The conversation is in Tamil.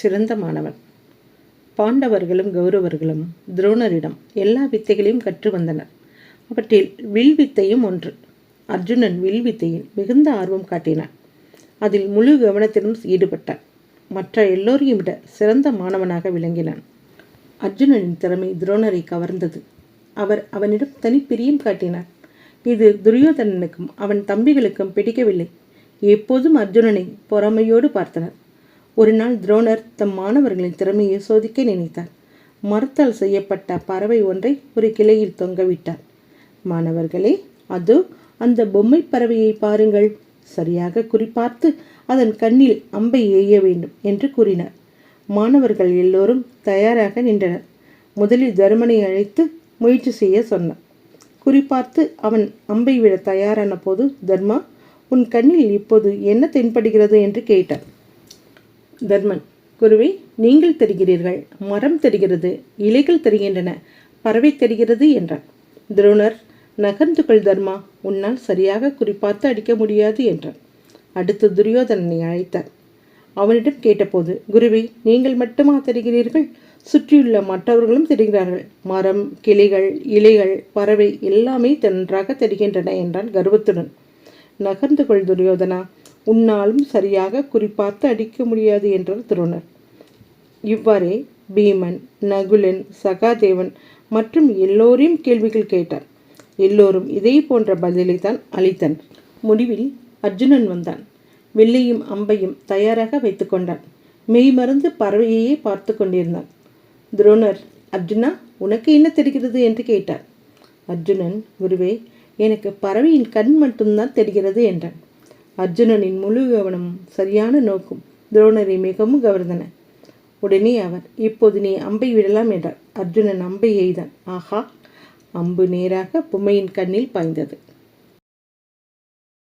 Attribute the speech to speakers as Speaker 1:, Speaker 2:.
Speaker 1: சிறந்த மாணவன். பாண்டவர்களும் கௌரவர்களும் துரோணரிடம் எல்லா வித்தைகளையும் கற்று வந்தனர். அவற்றில் வில் வித்தையும் ஒன்று. அர்ஜுனன் வில் வித்தையில் மிகுந்த ஆர்வம் காட்டினான். அதில் முழு கவனத்திலும் ஈடுபட்டான். மற்ற எல்லோரையும் விட சிறந்த மாணவனாக விளங்கினான். அர்ஜுனனின் திறமை துரோணரை கவர்ந்தது. அவர் அவனிடம் தனிப்பிரியம் காட்டினார். இது துரியோதனனுக்கும் அவன் தம்பிகளுக்கும் பிடிக்கவில்லை. எப்போதும் அர்ஜுனனை பொறாமையோடு பார்த்தனர். ஒரு நாள் துரோணர் தம் மாணவர்களின் திறமையை சோதிக்க நினைத்தார். மரத்தால் செய்யப்பட்ட பறவை ஒன்றை ஒரு கிளையில் தொங்கவிட்டார் மாணவர்களே அதோ அந்த பொம்மை பறவையை பாருங்கள். சரியாக குறிப்பார்த்து அதன் கண்ணில் அம்பை எய்ய வேண்டும் என்று கூறினார். மாணவர்கள் எல்லோரும் தயாராக நின்றனர். முதலில் தருமனை அழைத்து முயற்சி செய்ய சொன்னார். குறிப்பார்த்து அவன் அம்பை விட தயாரான போது தர்மா உன் கண்ணில் இப்போது என்ன தென்படுகிறது? என்று கேட்டார். தர்மன் குருவே நீங்கள் தெரிகிறீர்கள் மரம் தெரிகிறது இலைகள் தெரிகின்றன பறவை தெரிகிறது என்றார் துரோணர் நகர்ந்து கொள் தர்மா உன்னால் சரியாக குறிப்பார்த்து அடிக்க முடியாது என்றார் அடுத்து துரியோதனனை அழைத்தார். அவனிடம் கேட்டபோது குருவி நீங்கள் மட்டுமா தெரிகிறீர்கள்? சுற்றியுள்ள மற்றவர்களும் தெரிகிறார்கள். மரம் கிளிகள் இலைகள் பறவை எல்லாமே நன்றாக தெரிகின்றன என்றான் கர்வத்துடன். நகர்ந்து கொள் துரியோதனா உன்னாலும் சரியாக குறிப்பார்த்து அடிக்க முடியாது என்றார் துரோணர். இவ்வாறே பீமன் நகுலன் சகாதேவன் மற்றும் எல்லோரையும் கேள்விகள் கேட்டார். எல்லோரும் இதே போன்ற பதிலை தான் அளித்தனர். முடிவில் அர்ஜுனன் வந்தான். வில்லையும் அம்பையும் தயாராக வைத்துக்கொண்டான் மெய்மறந்து பறவையையே பார்த்து கொண்டிருந்தான். துரோணர் அர்ஜுனா உனக்கு என்ன தெரிகிறது? என்று கேட்டார். அர்ஜுனன் குருவே எனக்கு பறவையின் கண் மட்டும்தான் தெரிகிறது என்றான். அர்ஜுனனின் முழு கவனமும் சரியான நோக்கும் துரோணரை மிகவும் கவர்ந்தன. உடனே அவர் இப்போது நீ அம்பை விடலாம் என்றார். அர்ஜுனன் அம்பை எய்தான். ஆஹா! அம்பு நேராக பொம்மையின் கண்ணில் பாய்ந்தது.